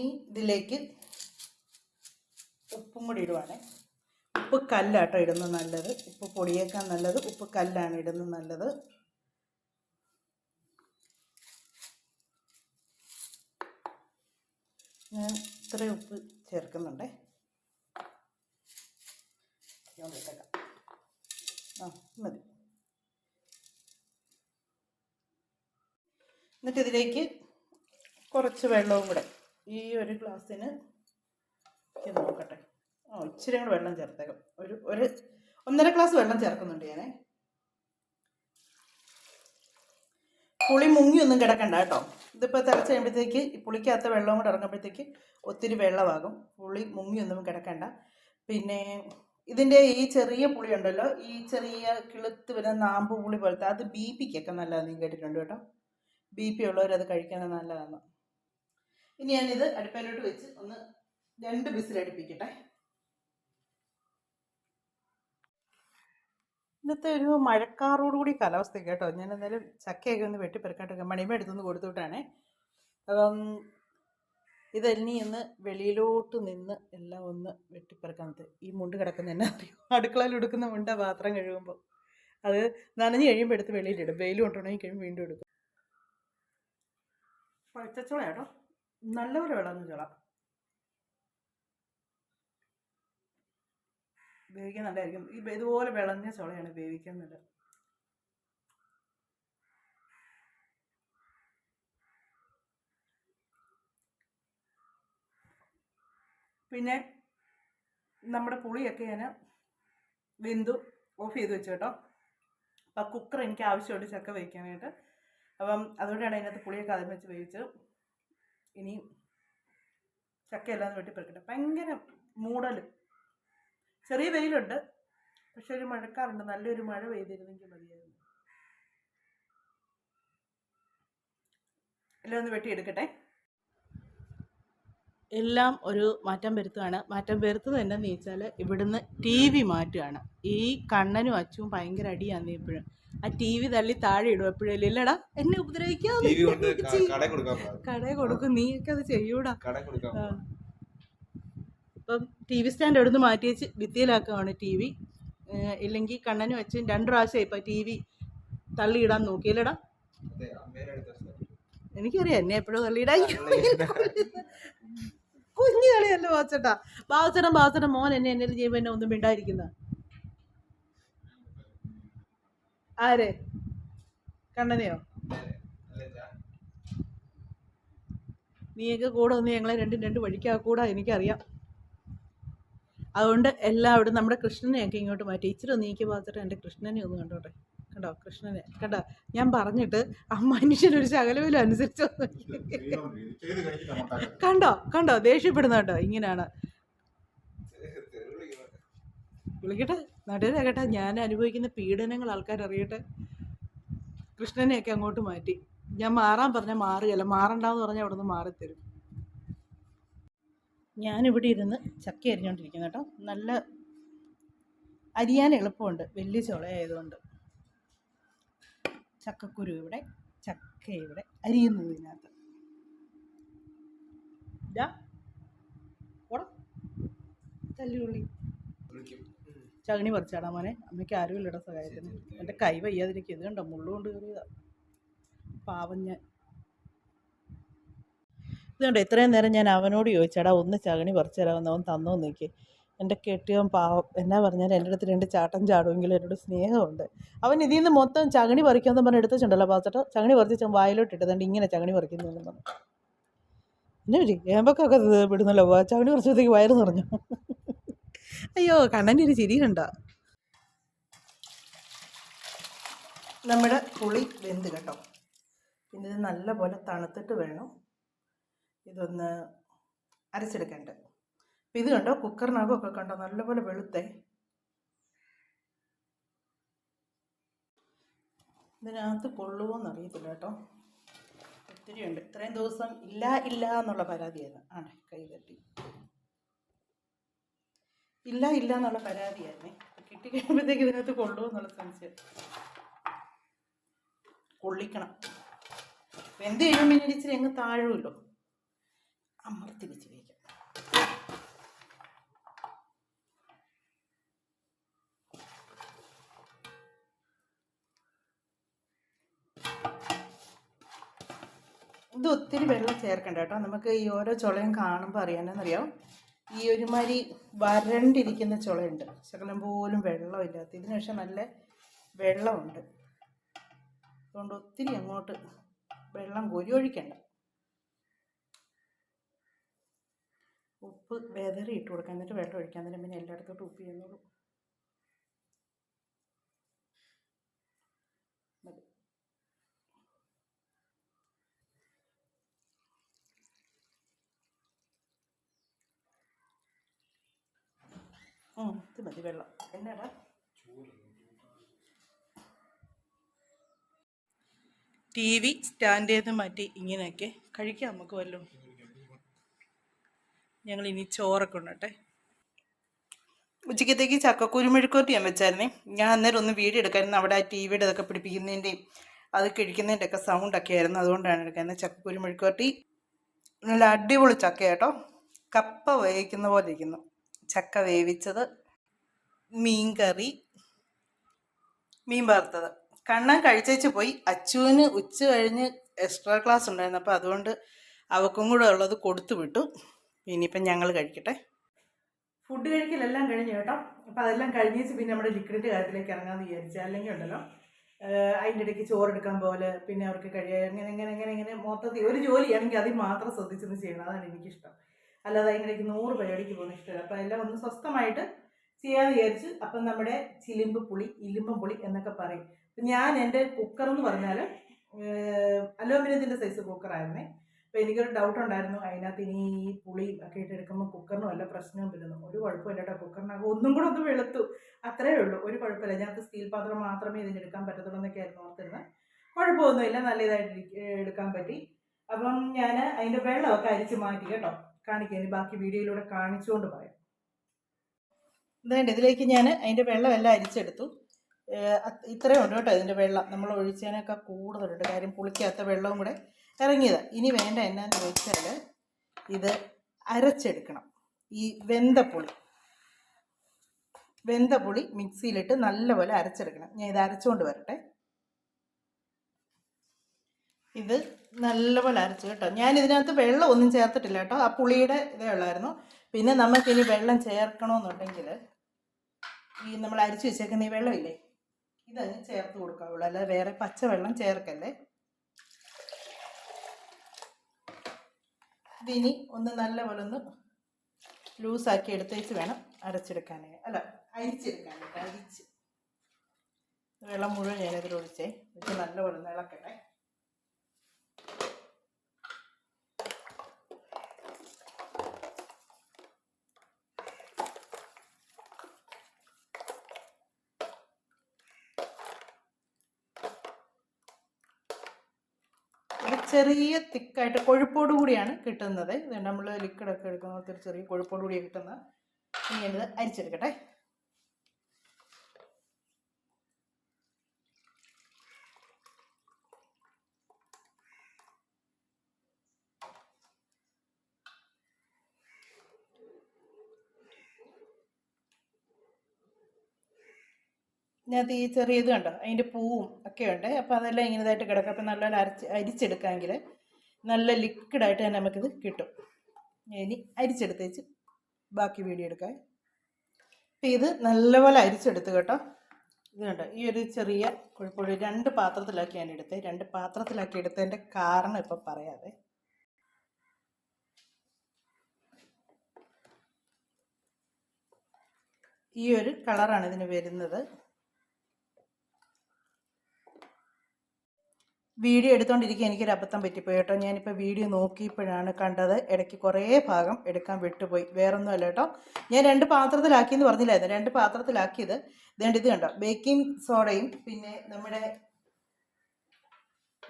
ഇനി ഇതിലേക്ക് ഉപ്പും കൂടി ഇടുവാണേ. ഉപ്പ് കല്ലാട്ടോ ഇടുന്നത് നല്ലത്. ഉപ്പ് പൊടിയേക്കാൾ നല്ലത്. ഉപ്പ് കല്ലാണ് ഇടുന്നത് നല്ലത്. ഞാൻ ഇത്രയും ഉപ്പ് ചേർക്കുന്നുണ്ടേ. ഞാൻ മതി. കുറച്ച് വെള്ളവും കൂടെ ഈ ഒരു ഗ്ലാസ്സിന് നോക്കട്ടെ. ആ ഇച്ചിരി കൂടെ വെള്ളം ചേർത്തേക്കാം. ഒരു ഒരു ഒന്നര ഗ്ലാസ് വെള്ളം ചേർക്കുന്നുണ്ട് ഞാനേ. പുളി മുങ്ങിയൊന്നും കിടക്കണ്ട കേട്ടോ. ഇതിപ്പോൾ തിളച്ച് കഴിയുമ്പോഴത്തേക്ക് പുളിക്കകത്ത് വെള്ളം കൂടെ ഇറങ്ങുമ്പോഴത്തേക്ക് ഒത്തിരി വെള്ളമാകും. പുളി മുങ്ങിയൊന്നും കിടക്കണ്ട. പിന്നെ ഇതിന്റെ ഈ ചെറിയ പുളി ഉണ്ടല്ലോ ഈ ചെറിയ കിളുത്ത് വരുന്ന നാമ്പ് പുളി പോലത്തെ അത് ബി പിക്കൊക്കെ നല്ലതാണ് നീ കേട്ടിട്ടുണ്ട് കേട്ടോ. ബി പി ഉള്ളവരത് കഴിക്കുന്നത് നല്ലതാണ് ഇനി ഞാനിത് അടുപ്പയിലോട്ട് വെച്ച് ഒന്ന് രണ്ട് ബിസിൽ അടുപ്പിക്കട്ടെ ഇന്നത്തെ ഒരു മഴക്കാറോടുകൂടി കാലാവസ്ഥ കേട്ടോ. ഞാൻ എന്തായാലും ചക്കയൊക്കെ ഒന്ന് വെട്ടിപ്പെറുക്കാട്ടൊക്കെ മണിമ എടുത്തൊന്ന് കൊടുത്തുവിട്ടാണേ. അപ്പം ഇതല്ലി ഒന്ന് വെളിയിലോട്ട് നിന്ന് എല്ലാം ഒന്ന് വെട്ടിപ്പെറുക്കാനത്ത് ഈ മുണ്ട് കിടക്കുന്ന എന്നാ അറിയോ? അടുക്കളയിൽ എടുക്കുന്ന മുണ്ട പാത്രം കഴുകുമ്പോൾ. അത് നനഞ്ഞ് കഴിയുമ്പോൾ എടുത്ത് വെളിയിലിടും. വെയിൽ കൊണ്ടുണ്ടെങ്കിൽ കഴിയുമ്പോൾ വീണ്ടും എടുക്കും. പഴുത്തച്ചോള കേട്ടോ നല്ലപോലെ വിളഞ്ഞ ചോള വേവിക്കാൻ നല്ലതായിരിക്കും. ഈ ഇതുപോലെ വിളഞ്ഞ ചോളയാണ് വേവിക്കുന്നത്. പിന്നെ നമ്മുടെ പുളിയൊക്കെ ഞാൻ വെന്തു ഓഫ് ചെയ്ത് വെച്ചു കേട്ടോ. അപ്പം കുക്കർ എനിക്ക് ആവശ്യമുണ്ട് ചക്ക വേവിക്കാനായിട്ട്. അപ്പം അതുകൊണ്ടാണ് അതിനകത്ത് പുളിയൊക്കെ ആദ്യം വെച്ച് വേവിച്ചത്. ഇനി ചക്ക അല്ലാതെ വെട്ടി വെട്ടിപ്പെറുക്കട്ടെ ഭയങ്കര മൂടൽ ചെറിയ വെയിലുണ്ട്. പക്ഷെ ഒരു മഴക്കാറുണ്ട്. നല്ലൊരു മഴ പെയ്തിരുന്നെങ്കിൽ മതിയായിരുന്നു. എല്ലാം ഒന്ന് വെട്ടിയെടുക്കട്ടെ. എല്ലാം ഒരു മാറ്റം വരുത്തുകയാണ്. മാറ്റം വരുത്തുന്നത് എന്താണെന്ന് ചോദിച്ചാൽ ഇവിടുന്ന് ടി വി മാറ്റുകയാണ്. ഈ കണ്ണനും അച്ചും ഭയങ്കര അടിയാന്ന് ഇപ്പോഴും. ആ ടി വി തള്ളി താഴെ ഇടും എപ്പോഴും ഇല്ലടാ എന്നെ ഉപദ്രവിക്കാതെ ടി വി കൊണ്ട് കൊടുക്കാൻ പാടില്ല. കടയിൽ കൊടുക്കും. നീയൊക്കെ അത് ചെയ്യൂടാ. അപ്പം ടി വി സ്റ്റാൻഡ് എടുത്ത് മാറ്റി വെച്ച് ഭിത്തിയിലാക്കുകയാണ് ടി വി. ഇല്ലെങ്കിൽ കണ്ണനും അച്ഛൻ രണ്ട് പ്രാവശ്യം ഇപ്പം ടി വി തള്ളിയിടാൻ നോക്കിയില്ലടാ. എനിക്കറിയാം എന്നെ എപ്പോഴും തള്ളിയിടാൻ കുഞ്ഞു കളിയല്ലോ വാച്ചട്ടാ ബാച്ചടം ബാച്ചടം മോൻ എന്നെ എന്നെ എന്നെ ഒന്നും മിണ്ടായിരിക്കുന്ന ആരെ? കണ്ണനെയോ? നീയൊക്കെ കൂടെ ഒന്ന് ഞങ്ങളെ രണ്ടും രണ്ട് വഴിക്കാ കൂടാ എനിക്കറിയാം. അതുകൊണ്ട് എല്ലാവരും നമ്മുടെ കൃഷ്ണനെയൊക്കെ ഇങ്ങോട്ട് മാറ്റി. ഇച്ചിരി ഒന്ന് നീക്കി പാത്തിട്ട് എന്റെ കൃഷ്ണനെ ഒന്ന് കണ്ടോട്ടെ. കണ്ടോ? കൃഷ്ണനെ. കണ്ടോ? ഞാൻ പറഞ്ഞിട്ട് ആ മനുഷ്യനൊരു ശകലവിലും അനുസരിച്ച്. കണ്ടോ? കണ്ടോ? ദേഷ്യപ്പെടുന്ന കേട്ടോ ഇങ്ങനെയാണ്. വിളിക്കട്ടെ? നടുവരെ കേട്ടെ ഞാൻ അനുഭവിക്കുന്ന പീഡനങ്ങൾ ആൾക്കാർ അറിയട്ടെ കൃഷ്ണനെയൊക്കെ അങ്ങോട്ട് മാറ്റി. ഞാൻ മാറാൻ പറഞ്ഞാൽ മാറുകയല്ല മാറണ്ടാന്ന് പറഞ്ഞാൽ അവിടെ നിന്ന് മാറിത്തരും. ഞാനിവിടെ ഇരുന്ന് ചക്ക അരിഞ്ഞുകൊണ്ടിരിക്കുന്നു കേട്ടോ. നല്ല അരിയാൻ എളുപ്പമുണ്ട്. വലിയ ചുളയായതുകൊണ്ട്. ചക്കക്കുരു ഇവിടെ ചക്ക ഇവിടെ അരിയുന്നത് ഇതിനകത്ത് ഇതാ തല്ലുള്ളി. ചകിണി പറിച്ചാടാ മോനെ. അമ്മയ്ക്ക് ആരുമില്ലട സഹായത്തിന്. എന്റെ കൈ വയ്യാതിരിക്കും. ഇത് കണ്ടോ? മുള്ളുകൊണ്ട് കയറിയതാ. പാവം ഞാൻ. ഇത് കണ്ടോ? ഇത്രയും നേരം ഞാൻ അവനോട് ചോദിച്ചാടാ ഒന്ന് ചകണി പറിച്ചു തരാമെന്ന് അവൻ തന്നോ നിൽക്കി എന്റെ കെട്ടിയവൻ പാവം. എന്നാ പറഞ്ഞാൽ എന്റെ അടുത്ത് രണ്ട് ചാട്ടം ചാടുമെങ്കിലും എന്നോട് സ്നേഹമുണ്ട്. അവൻ ഇതിൽ നിന്ന് മൊത്തം ചകണി പറിക്കാമെന്ന് പറഞ്ഞ് എടുത്തിട്ടുണ്ടല്ലോ പാച്ചട്ടോ ചകണി പറിച്ച് വായിലോട്ട് ഇട്ടതുകൊണ്ട് ഇങ്ങനെ ചകണി പറിക്കുന്നു പറഞ്ഞു. എന്നെ ഒരു ഏമ്പക്കൊക്കെ വിടുന്നല്ലോ. ചകണി പറിച്ചപ്പോഴത്തേക്ക് വയറ് നിറഞ്ഞു. അയ്യോ കണ്ണന്റെ ഒരു ചിരി കണ്ടോ നമ്മുടെ പുളി വെന്ത് കേട്ടോ. പിന്നെ ഇത് നല്ലപോലെ തണുത്തിട്ട് വേണം. ഇതൊന്ന് അരച്ചെടുക്കേണ്ടത് അപ്പം ഇത് കണ്ടോ കുക്കറിനകമൊക്കെ കണ്ടോ നല്ലപോലെ വെളുത്തേ. ഇതിനകത്ത് കൊള്ളുമോ അറിയത്തില്ല കേട്ടോ. ഒത്തിരി ഉണ്ട് ഇത്രയും ദിവസം ഇല്ല ഇല്ല എന്നുള്ള പരാതിയായിരുന്നു ആണ് കൈ തട്ടി. ഇല്ല ഇല്ല എന്നുള്ള പരാതിയായിരുന്നേ. കിട്ടി കഴിയുമ്പോഴത്തേക്ക് ഇതിനകത്ത് കൊള്ളുമെന്നുള്ള സംശയം. കൊള്ളിക്കണം. എന്ത് ചെയ്യുമ്പോൾ പിന്നെ ഇച്ചിരി അങ്ങ് താഴുമല്ലോ അമർത്തി വെച്ച് കഴിക്കാം. ഇത് ഒത്തിരി വെള്ളം ചേർക്കണ്ട കേട്ടോ. നമുക്ക് ഈ ഓരോ ചുളയും കാണുമ്പോൾ അറിയാനെന്നറിയാം ഈ ഒരുമാതിരി വരണ്ടിരിക്കുന്ന ചുളയുണ്ട്. ശകലം പോലും വെള്ളമില്ലാത്ത. ഇതിന് പക്ഷെ നല്ല വെള്ളമുണ്ട്. അതുകൊണ്ട് ഒത്തിരി അങ്ങോട്ട് വെള്ളം കോരി ഒഴിക്കണ്ട. ഉപ്പ് വെതറി ഇട്ട് കൊടുക്കാൻ എന്നിട്ട് വെള്ളം ഒഴിക്കാൻ തന്നെ പിന്നെ എല്ലായിടത്തോട്ടും ഉപ്പ് ചെയ്യുന്നുള്ളൂ ഇത് മതി വെള്ളം. എന്നാടാ? ടി വി സ്റ്റാൻഡ് ചെയ്ത് മാറ്റി ഇങ്ങനെയൊക്കെ കഴിക്കാം നമുക്ക് വല്ലതും. ഞങ്ങൾ ഇനി ചോറൊക്കെ ഉണ്ടട്ടെ. ഉച്ചക്കത്തേക്ക് ചക്കക്കുരുമെഴുക്കോട്ട് ഞാൻ വെച്ചായിരുന്നേ. ഞാൻ അന്നേരം ഒന്ന് വീഡിയോ എടുക്കായിരുന്നു. അവിടെ ആ ടി വിയുടെ ഇതൊക്കെ പിടിപ്പിക്കുന്നതിന്റെയും അത് കിഴിക്കുന്നതിന്റെ ഒക്കെ സൗണ്ടൊക്കെ ആയിരുന്നു അതുകൊണ്ടാണ് എടുക്കുന്നത് ചക്കക്കുരുമെഴുക്കോട്ടി നല്ല അടിപൊളി ചക്ക കേട്ടോ കപ്പ വേവിക്കുന്ന പോലെ ഇരിക്കുന്നു. ചക്ക വേവിച്ചത് മീൻകറി മീൻ വറുത്തത്. കണ്ണൻ കഴിച്ചേച്ച് പോയി. അച്ചുവിന് ഉച്ച കഴിഞ്ഞ് എക്സ്ട്രാ ക്ലാസ് ഉണ്ടായിരുന്നു. അപ്പോൾ അതുകൊണ്ട് അവക്കും കൂടെ ഉള്ളത് കൊടുത്തു വിട്ടു. ഇനിയിപ്പം ഞങ്ങൾ കഴിക്കട്ടെ. ഫുഡ് കഴിക്കലെല്ലാം കഴിഞ്ഞു കേട്ടോ. അപ്പോൾ അതെല്ലാം കഴിഞ്ഞേച്ച് പിന്നെ നമ്മുടെ ലിക്വിഡിന്റെ കാര്യത്തിലേക്ക് ഇറങ്ങാമെന്ന് വിചാരിച്ചു. അല്ലെങ്കിൽ ഉണ്ടല്ലോ. അതിന്റെ ഇടയ്ക്ക് ചോറെടുക്കാൻ പോലെ പിന്നെ അവർക്ക് കഴിയാൻ അങ്ങനെ അങ്ങനെ അങ്ങനെ ഇങ്ങനെ മൊത്തത്തിൽ ഒരു ജോലിയാണെങ്കിൽ അതിൽ മാത്രം ശ്രദ്ധിച്ചൊന്ന് ചെയ്യണം. അതാണ് എനിക്കിഷ്ടം. അല്ലാതെ അതിന്റെ ഇടയ്ക്ക് നൂറ് പരിപാടിക്ക് പോകുന്ന ഇഷ്ടമല്ല. അപ്പോൾ എല്ലാം ഒന്ന് സ്വസ്ഥമായിട്ട് ചെയ്യാമെന്ന് വിചാരിച്ചു അപ്പം നമ്മുടെ ചിലിമ്പ് പുളി ഇലിമ്പം പുളി എന്നൊക്കെ പറയും. ഞാൻ എന്റെ കുക്കർ എന്ന് പറഞ്ഞാൽ അലോമിനിയത്തിന്റെ സൈസ് കുക്കറായിരുന്നേ അപ്പോൾ എനിക്കൊരു ഡൗട്ട് ഉണ്ടായിരുന്നു. അതിനകത്ത് ഇനി ഈ പുളിയും ഒക്കെ ഇട്ട് എടുക്കുമ്പോൾ കുക്കറിന് വല്ല പ്രശ്നവും വരുന്നു? ഒരു കുഴപ്പമില്ല കേട്ടോ കുക്കറിനകം ഒന്നും കൂടെ ഒന്ന് വെളുത്തു. അത്രേ ഉള്ളൂ. ഒരു കുഴപ്പമില്ല. ഞങ്ങൾക്ക് സ്റ്റീൽ പാത്രം മാത്രമേ ഇതിന് എടുക്കാൻ പറ്റത്തുള്ളൂ എന്നൊക്കെയായിരുന്നു ഓർത്തിരുന്നത്. കുഴപ്പമൊന്നുമില്ല. നല്ല ഇതായിട്ട് എടുക്കാൻ പറ്റി. അപ്പം ഞാൻ അതിന്റെ വെള്ളമൊക്കെ അരിച്ച് മാറ്റി കേട്ടോ. കാണിക്കാം. ഇനി ബാക്കി വീഡിയോയിലൂടെ കാണിച്ചുകൊണ്ട് പറയാം. എന്തുകൊണ്ട് ഇതിലേക്ക് ഞാൻ അതിന്റെ വെള്ളം എല്ലാം അരിച്ചെടുത്തു. ഇത്രയും ഉണ്ട് കേട്ടോ ഇതിന്റെ വെള്ളം. നമ്മൾ ഒഴിച്ചതിനൊക്കെ കൂടുതലുണ്ട്. കാര്യം പുളിക്കാത്ത വെള്ളവും കൂടെ ഇറങ്ങിയതാണ് ഇനി വേണ്ട എന്നാന്ന് ചോദിച്ചാൽ ഇത് അരച്ചെടുക്കണം. ഈ വെന്ത പുളി വെന്ത പുളി മിക്സിയിലിട്ട് നല്ലപോലെ അരച്ചെടുക്കണം. ഞാൻ ഇത് അരച്ചുകൊണ്ട് വരട്ടെ. ഇത് നല്ലപോലെ അരച്ചു കേട്ടോ. ഞാൻ ഇതിനകത്ത് വെള്ളം ഒന്നും ചേർത്തിട്ടില്ല കേട്ടോ. ആ പുളിയുടെ ഇതേ ഉള്ളായിരുന്നു. പിന്നെ നമുക്കിനി വെള്ളം ചേർക്കണമെന്നുണ്ടെങ്കിൽ ഈ നമ്മൾ അരിച്ചു വെച്ചേക്കുന്ന ഈ വെള്ളമില്ലേ ഇതങ്ങ് ചേർത്ത് കൊടുക്കാവുള്ളൂ. അല്ലാതെ വേറെ പച്ചവെള്ളം ചേർക്കല്ലേ. ഇതിനി ഒന്ന് നല്ലപോലെ ഒന്ന് ലൂസാക്കി എടുത്തേച്ച് വേണം അരച്ചെടുക്കാനേ അല്ല അരിച്ചെടുക്കാനായിട്ട് അരിച്ച്. വെള്ളം മുഴുവൻ ഞാനതിൽ ഒഴിച്ചേ ഇത് നല്ലപോലെ ഇളക്കട്ടെ ഒരു ചെറിയ തിക്കായിട്ട് കൊഴുപ്പോട് കൂടിയാണ് കിട്ടുന്നത്. ഇത് നമ്മൾ ലിക്വിഡൊക്കെ എടുക്കുന്ന ചെറിയ കൊഴുപ്പോട് കൂടിയാണ് കിട്ടുന്നത്. ഇനി ഞാനിത് അരിച്ചെടുക്കട്ടെ. ഇതിനകത്ത് ഈ ചെറിയത് കണ്ടോ? അതിന്റെ പൂവും ഒക്കെ ഉണ്ട്. അപ്പോൾ അതെല്ലാം ഇങ്ങനതായിട്ട് കിടക്കും. അപ്പോൾ നല്ലപോലെ അരച്ച് അരിച്ചെടുക്കാമെങ്കിൽ നല്ല ലിക്വിഡായിട്ട് തന്നെ നമുക്കിത് കിട്ടും. ഇനി അരിച്ചെടുത്തേച്ച് ബാക്കി വീഡിയോ എടുക്കാം. അപ്പോൾ ഇത് നല്ലപോലെ അരിച്ചെടുത്ത് കേട്ടോ. ഇത് കണ്ടോ? ഈ ഒരു ചെറിയ കുഴപ്പമില്ല രണ്ട് പാത്രത്തിലാക്കി ഞാൻ എടുത്തത് രണ്ട് പാത്രത്തിലാക്കി എടുത്തതിന്റെ കാരണം ഇപ്പം പറയാതെ. ഈ ഒരു കളറാണ് ഇതിന് വരുന്നത്. വീഡിയോ എടുത്തുകൊണ്ടിരിക്കുക എനിക്കൊരു അബദ്ധം പറ്റിപ്പോയി കേട്ടോ. ഞാനിപ്പോൾ വീഡിയോ നോക്കിയപ്പോഴാണ് കണ്ടത്. ഇടയ്ക്ക് കുറേ ഭാഗം എടുക്കാൻ വിട്ടുപോയി. വേറൊന്നും അല്ല കേട്ടോ. ഞാൻ രണ്ട് പാത്രത്തിലാക്കി എന്ന് പറഞ്ഞില്ലായിരുന്നു. രണ്ട് പാത്രത്തിലാക്കിയത് ഇതേണ്ട ഇത് കണ്ടോ? ബേക്കിംഗ് സോഡയും പിന്നെ നമ്മുടെ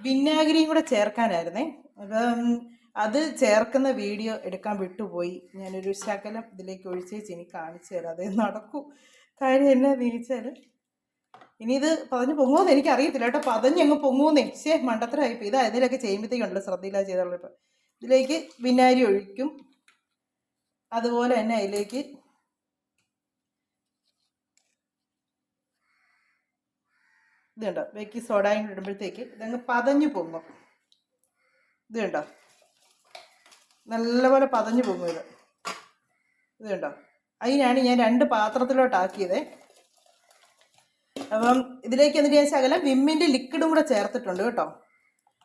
വിനാഗിരിയും കൂടെ ചേർക്കാനായിരുന്നേ. അപ്പം അത് ചേർക്കുന്ന വീഡിയോ എടുക്കാൻ വിട്ടുപോയി. ഞാനൊരു ശകലം ഇതിലേക്ക് ഒഴിച്ചേച്ച് ഇനി കാണിച്ചു തരാം. അതേ നടക്കൂ. കാര്യം എന്നാ ചോദിച്ചാൽ ഇനി ഇത് പതഞ്ഞ് പൊങ്ങുമെന്ന് എനിക്ക് അറിയത്തില്ല കേട്ടോ. പതഞ്ഞ് അങ്ങ് പൊങ്ങുമെന്ന് ശേ മണ്ടത്തരമായിപ്പോൾ ഇത് അതിലൊക്കെ ചെയ്യുമ്പോഴത്തേക്കുണ്ടല്ലോ ശ്രദ്ധയില്ല ചെയ്താലുള്ള ഇപ്പം. ഇതിലേക്ക് വിനാരി ഒഴിക്കും. അതുപോലെ തന്നെ അതിലേക്ക് ഇത് കണ്ടോ ബേക്കിംഗ് സോഡയും ഇടുമ്പോഴത്തേക്ക് ഇതങ്ങ് പതഞ്ഞു പൊങ്ങും. ഇത് കണ്ടോ നല്ലപോലെ പതഞ്ഞു പൊങ്ങും ഇത്. ഇത് കണ്ടോ അതിനാണ് ഞാൻ രണ്ട് പാത്രത്തിലോട്ടാക്കിയത്. അപ്പം ഇതിലേക്ക് എന്നിട്ട് ഞാൻ ശകലം വിമ്മിന്റെ ലിക്വിഡും കൂടെ ചേർത്തിട്ടുണ്ട് കേട്ടോ.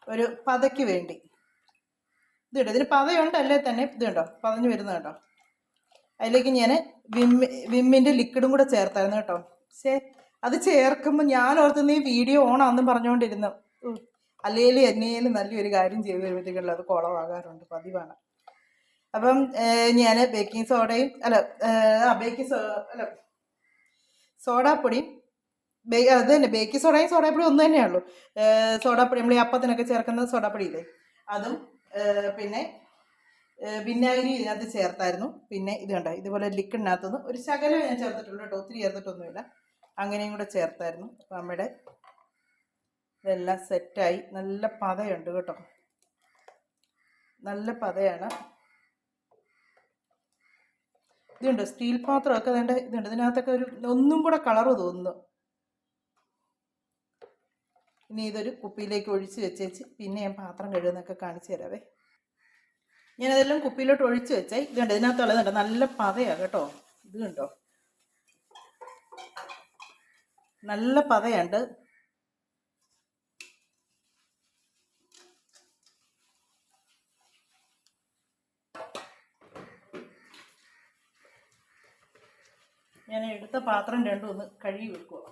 ഒരു പതയ്ക്ക് വേണ്ടി. ഇത് കേട്ടോ ഇതിന് പതയുണ്ട് അല്ലേ തന്നെ? ഇത് കണ്ടോ? പതഞ്ഞു വരുന്നത് കേട്ടോ അതിലേക്ക് ഞാൻ വിമ്മി വിമ്മിന്റെ ലിക്വിഡും കൂടെ ചേർത്തായിരുന്നു കേട്ടോ. പക്ഷേ അത് ചേർക്കുമ്പോൾ ഞാൻ ഓർത്തുന്ന ഈ വീഡിയോ ഓണാന്നും പറഞ്ഞുകൊണ്ടിരുന്നു. അല്ലെങ്കിൽ എന്നേലും നല്ലൊരു കാര്യം ചെയ്തു വരുമ്പോഴത്തേക്കുള്ള അത് കുളമാകാറുണ്ട് പതിവാണ്. അപ്പം ഞാൻ ബേക്കിംഗ് സോഡയും അല്ല ബേക്കിംഗ് സോ അല്ല സോഡാപ്പൊടിയും അത് തന്നെ ബേക്കി സോഡയും സോഡാപ്പൊടിയും ഒന്ന് തന്നെയുള്ളൂ സോഡാപ്പൊടി നമ്മൾ ഈ അപ്പത്തിനൊക്കെ ചേർക്കുന്ന സോഡാപ്പൊടി ഇല്ലേ അതും പിന്നെ വിനാഗിരി ഇതിനകത്ത് ചേർത്തായിരുന്നു. പിന്നെ ഇത് കണ്ടോ ഇതുപോലെ ലിക്വിഡിനകത്തുനിന്ന് ഒരു ശകലം ഞാൻ ചേർത്തിട്ടുള്ളൂ കേട്ടോ ഒത്തിരി ചേർത്തിട്ടൊന്നുമില്ല. അങ്ങനെയും കൂടെ ചേർത്തായിരുന്നു. അപ്പം നമ്മുടെ ഇതെല്ലാം സെറ്റായി. നല്ല പതയുണ്ട് കേട്ടോ. നല്ല പതയാണ്. ഇതുണ്ട് സ്റ്റീൽ പാത്രമൊക്കെ വേണ്ട ഇതുണ്ട്. ഇതിനകത്തൊക്കെ ഒരു ഒന്നും കൂടെ കളറ് തോന്നുന്നു. ഇനി ഇതൊരു കുപ്പിയിലേക്ക് ഒഴിച്ച് വെച്ചേച്ച് പിന്നെ ഞാൻ പാത്രം കഴുകുന്നൊക്കെ കാണിച്ചു തരാവേ. ഞാനതെല്ലാം കുപ്പിയിലോട്ട് ഒഴിച്ച് വെച്ചേ. ഇതുണ്ട് ഇതിനകത്തുള്ളതുണ്ട് നല്ല പതയാണ് കേട്ടോ. ഇത് കണ്ടോ? നല്ല പതയുണ്ട്. ഞാൻ എടുത്ത പാത്രം രണ്ടും ഒന്ന് കഴുകി വെക്കുക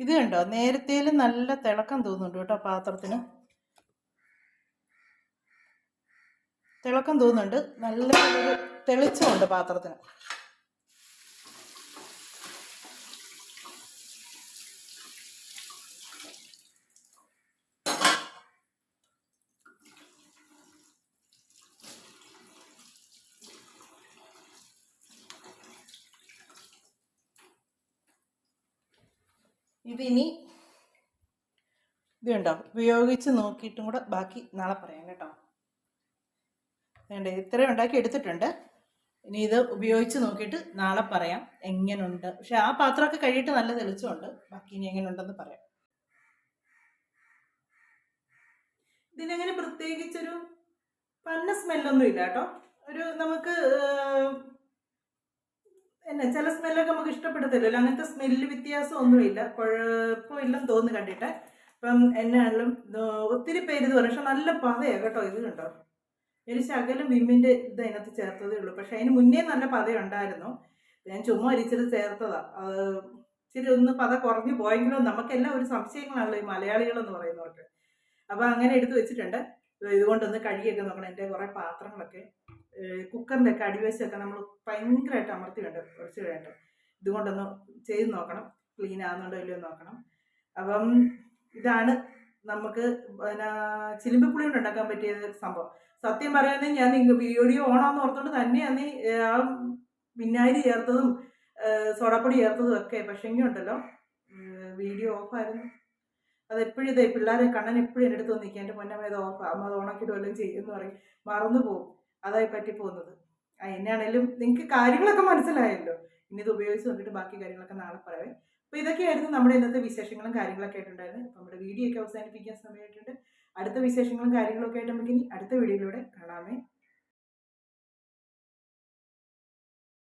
ഇത് കണ്ടോ? നേരത്തേലും നല്ല തിളക്കം തോന്നുന്നുണ്ട് കേട്ടോ പാത്രത്തിന്. തിളക്കം തോന്നുന്നുണ്ട്. നല്ല തെളിച്ചമുണ്ട് പാത്രത്തിന്. ഇതിനി ഇതുണ്ടോ ഉപയോഗിച്ച് നോക്കിയിട്ടും കൂടെ ബാക്കി നാളെ പറയാം കേട്ടോ. വേണ്ട ഇത്രയും ഉണ്ടാക്കി എടുത്തിട്ടുണ്ട്. ഇനി ഇത് ഉപയോഗിച്ച് നോക്കിയിട്ട് നാളെ പറയാം എങ്ങനെയുണ്ട് പക്ഷെ ആ പാത്രമൊക്കെ കഴിയിട്ട് നല്ല തെളിച്ചമുണ്ട്. ബാക്കി ഇനി എങ്ങനെയുണ്ടെന്ന് പറയാം. ഇതിനങ്ങനെ പ്രത്യേകിച്ചൊരു പന്ന സ്മെല്ലൊന്നും ഇല്ല കേട്ടോ. ഒരു നമുക്ക് എന്നാ ചില സ്മെല്ലൊക്കെ നമുക്ക് ഇഷ്ടപ്പെടത്തില്ലല്ലോ. അങ്ങനത്തെ സ്മെല്ല് വ്യത്യാസം ഒന്നുമില്ല കുഴപ്പമില്ലെന്ന് തോന്നുന്നു കണ്ടിട്ട്. ഇപ്പം എന്നാണെങ്കിലും ഒത്തിരി പേര് ഇത് പറയും. പക്ഷെ നല്ല പതയാണ് കേട്ടോ ഇത് കണ്ടോ? ഒരു ശകലം വിമ്മിന്റെ ഇത് അതിനകത്ത് ചേർത്തതേ ഉള്ളൂ. പക്ഷെ അതിന് മുന്നേ നല്ല പതയുണ്ടായിരുന്നു. ഞാൻ ചുമ്മാ ഒരിച്ചിരി ചേർത്തതാ. അത് ഇച്ചിരി ഒന്ന് പത കുറഞ്ഞു പോയെങ്കിലും നമുക്കെല്ലാം ഒരു സംശയങ്ങളാണല്ലോ ഈ മലയാളികളെന്ന് പറയുന്നവർക്ക് അപ്പോൾ അങ്ങനെ എടുത്തു വെച്ചിട്ടുണ്ട്. ഇതുകൊണ്ടൊന്ന് കഴുകിയൊക്കെ നോക്കണം. എന്റെ കുറേ പാത്രങ്ങളൊക്കെ. കുക്കറിന്റെ ഒക്കെ അടിവശമൊക്കെ നമ്മൾ ഭയങ്കരമായിട്ട് അമർത്തി വേണ്ട കുറച്ച് വേണ്ട ഇതുകൊണ്ടൊന്ന് ചെയ്ത് നോക്കണം. ക്ലീൻ ആകുന്നുണ്ടോ ഇല്ലയോ നോക്കണം. അപ്പം ഇതാണ് നമുക്ക് പിന്നെ ചിലിമ്പിപ്പുളി കൊണ്ട് ഉണ്ടാക്കാൻ പറ്റിയ സംഭവം. സത്യം പറയുന്നത് ഞാൻ വീഡിയോ ഓണാന്ന് ഓർത്തുകൊണ്ട് തന്നെയാണ് ആ വിനാഗിരി ചേർത്തതും സോഡാപ്പൊടി ചേർത്തതും ഒക്കെ പക്ഷെങ്കിൽ ഉണ്ടല്ലോ. വീഡിയോ ഓഫായിരുന്നു. അതെപ്പോഴും ഇതേ പിള്ളേരെ കണ്ണൻ എപ്പോഴും എന്റെ അടുത്ത് നിൽക്കുക എന്റെ പൊന്നമ്മ ഇത് ഓഫ്. അമ്മ അത് ഓണാക്കിയിട്ട് വല്ലതും ചെയ്യുമെന്ന് പറയും. മറന്നു പോകും. അതായി പറ്റി പോകുന്നത്. ആ നിങ്ങൾക്ക് കാര്യങ്ങളൊക്കെ മനസ്സിലായല്ലോ. ഇനി ഇത് ഉപയോഗിച്ച് നോക്കിയിട്ട് ബാക്കി കാര്യങ്ങളൊക്കെ നാളെ പറയാം. അപ്പോൾ ഇതൊക്കെയായിരുന്നു നമ്മുടെ ഇന്നത്തെ വിശേഷങ്ങളും കാര്യങ്ങളൊക്കെ ആയിട്ടുണ്ടായിരുന്നു അപ്പോൾ നമ്മുടെ വീഡിയോ ഒക്കെ അവസാനിപ്പിക്കാൻ സമയമായിട്ടുണ്ട്. അടുത്ത വിശേഷങ്ങളും കാര്യങ്ങളൊക്കെ ആയിട്ട് നമുക്ക് ഇനി അടുത്ത വീഡിയോയിലൂടെ കാണാമേ.